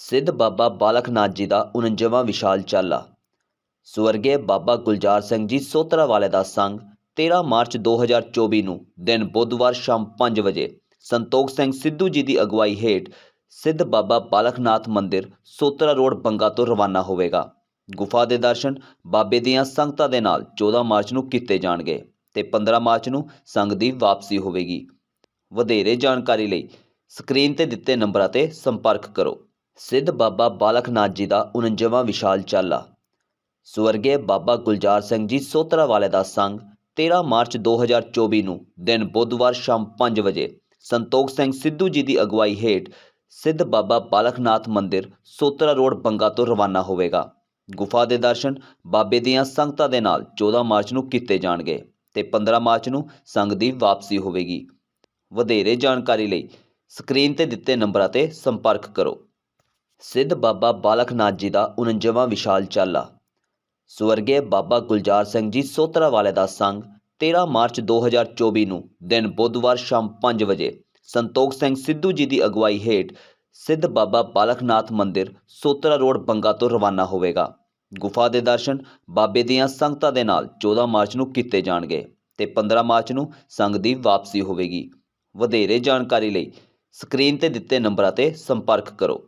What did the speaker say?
ਸਿੱਧ ਬਾਬਾ ਬਾਲਕ ਨਾਥ ਜੀ ਦਾ 49ਵਾਂ ਵਿਸ਼ਾਲ ਚਾਲਾ। ਸਵਰਗੀ ਬਾਬਾ ਗੁਲਜ਼ਾਰ ਸਿੰਘ ਜੀ ਸੋਤਰਾ ਵਾਲੇ ਦਾ ਸੰਗ 13 ਮਾਰਚ 2024 ਨੂੰ ਦਿਨ ਬੁੱਧਵਾਰ ਸ਼ਾਮ 5 ਵਜੇ ਸੰਤੋਖ ਸਿੰਘ ਸਿੱਧੂ ਜੀ ਦੀ ਅਗਵਾਈ ਹੇਠ ਸਿੱਧ ਬਾਬਾ ਬਾਲਕ ਨਾਥ ਮੰਦਿਰ ਸੋਤਰਾ ਰੋਡ ਬੰਗਾ ਤੋਂ ਰਵਾਨਾ ਹੋਵੇਗਾ। ਗੁਫਾ ਦੇ ਦਰਸ਼ਨ ਬਾਬੇ ਦੀਆਂ ਸੰਗਤਾਂ ਦੇ ਨਾਲ 14 ਮਾਰਚ ਨੂੰ ਕੀਤੇ ਜਾਣਗੇ ਤੇ 15 ਮਾਰਚ ਨੂੰ ਸੰਗ ਦੀ ਵਾਪਸੀ ਹੋਵੇਗੀ। ਵਧੇਰੇ ਜਾਣਕਾਰੀ ਲਈ ਸਕਰੀਨ ਤੇ ਦਿੱਤੇ ਨੰਬਰਾਂ ਤੇ ਸੰਪਰਕ ਕਰੋ। ਸਿੱਧ ਬਾਬਾ ਬਾਲਕ ਨਾਥ ਜੀ ਦਾ 49ਵਾਂ ਵਿਸ਼ਾਲ ਚਾਲਾ। ਸਵਰਗੀ ਬਾਬਾ ਗੁਲਜ਼ਾਰ ਸਿੰਘ ਜੀ ਸੋਤਰਾ ਵਾਲੇ ਦਾ ਸੰਗ 13 ਮਾਰਚ 2024 ਨੂੰ ਦਿਨ ਬੁੱਧਵਾਰ ਸ਼ਾਮ 5 ਵਜੇ ਸੰਤੋਖ ਸਿੰਘ ਸਿੱਧੂ ਜੀ ਦੀ ਅਗਵਾਈ ਹੇਠ ਸਿੱਧ ਬਾਬਾ ਬਾਲਕ ਨਾਥ ਮੰਦਿਰ ਸੋਤਰਾ ਰੋਡ ਬੰਗਾ ਤੋਂ ਰਵਾਨਾ ਹੋਵੇਗਾ। ਗੁਫਾ ਦੇ ਦਰਸ਼ਨ ਬਾਬੇ ਦੀਆਂ ਸੰਗਤਾਂ ਦੇ ਨਾਲ 14 ਮਾਰਚ ਨੂੰ ਕੀਤੇ ਜਾਣਗੇ ਤੇ 15 ਮਾਰਚ ਨੂੰ ਸੰਗ ਦੀ ਵਾਪਸੀ ਹੋਵੇਗੀ। ਵਧੇਰੇ ਜਾਣਕਾਰੀ ਲਈ ਸਕਰੀਨ ਤੇ ਦਿੱਤੇ ਨੰਬਰਾਂ ਤੇ ਸੰਪਰਕ ਕਰੋ। ਸਿੱਧ ਬਾਬਾ ਬਾਲਕ ਨਾਥ ਜੀ ਦਾ 49ਵਾਂ ਵਿਸ਼ਾਲ ਚਾਲਾ। ਸਵਰਗੀ ਬਾਬਾ ਗੁਲਜ਼ਾਰ ਸਿੰਘ ਜੀ ਸੋਤਰਾ ਵਾਲੇ ਦਾ ਸੰਗ 13 ਮਾਰਚ 2024 ਨੂੰ ਦਿਨ ਬੁੱਧਵਾਰ ਸ਼ਾਮ 5 ਵਜੇ ਸੰਤੋਖ ਸਿੰਘ ਸਿੱਧੂ ਜੀ ਦੀ ਅਗਵਾਈ ਹੇਠ ਸਿੱਧ ਬਾਬਾ ਬਾਲਕ ਨਾਥ ਮੰਦਿਰ ਸੋਤਰਾ ਰੋਡ ਬੰਗਾ ਤੋਂ ਰਵਾਨਾ ਹੋਵੇਗਾ। ਗੁਫਾ ਦੇ ਦਰਸ਼ਨ ਬਾਬੇ ਦੀਆਂ ਸੰਗਤਾਂ ਦੇ ਨਾਲ 14 ਮਾਰਚ ਨੂੰ ਕੀਤੇ ਜਾਣਗੇ ਤੇ 15 ਮਾਰਚ ਨੂੰ ਸੰਗ ਦੀ ਵਾਪਸੀ ਹੋਵੇਗੀ। ਵਧੇਰੇ ਜਾਣਕਾਰੀ ਲਈ ਸਕਰੀਨ ਤੇ ਦਿੱਤੇ ਨੰਬਰਾਂ ਤੇ ਸੰਪਰਕ ਕਰੋ।